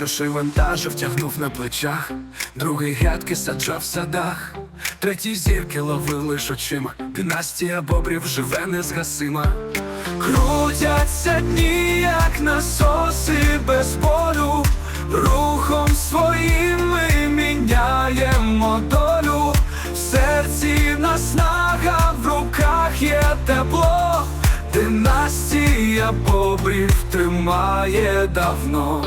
Перший вантаж втягнув на плечах, другий грядки саджав в садах, третій зірки ловив лиш очима, династія бобрів живе незгасима. Крутяться дні, як насоси без болю, рухом своїм ми міняємо долю, в серці наснага, в руках є тепло, династія бобрів тримає давно.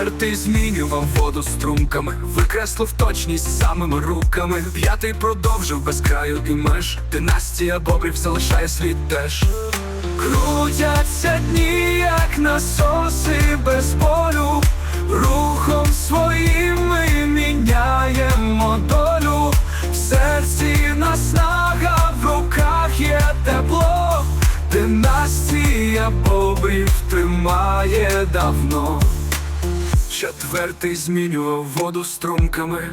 Четвертий змінював воду струмками, викреслив точність самими руками. П'ятий продовжив без краю і меж. Династія бобрів залишає слід теж. Крутяться дні, як насоси без болю. Рухом своїм ми міняємо долю. В серці наснага, в руках є тепло. Династія бобрів тримає давно. Четвертий змінював воду струмками,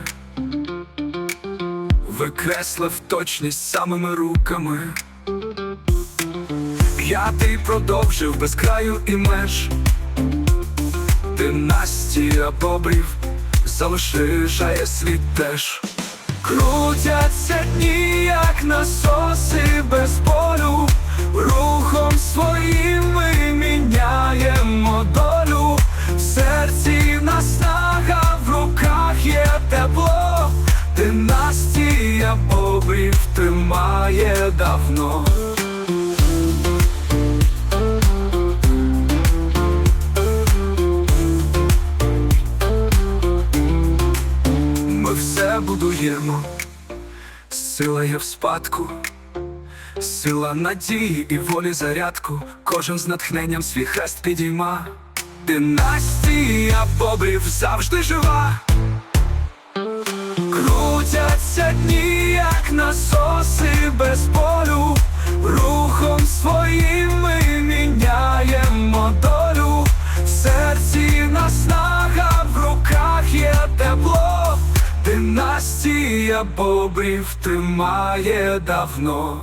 викреслив точність самими руками. П'ятий продовжив без краю і меж. Династія бобрів залишає слід теж. Крутяться дні, як насоси без болю. Рухом своїм давно. Ми все будуємо, сила є в спадку, сила надії і волі зарядку, кожен з натхненням свій хрест підійма. Династія бобрів завжди жива. Крутяться дні, як на насоси бобрів тримає давно.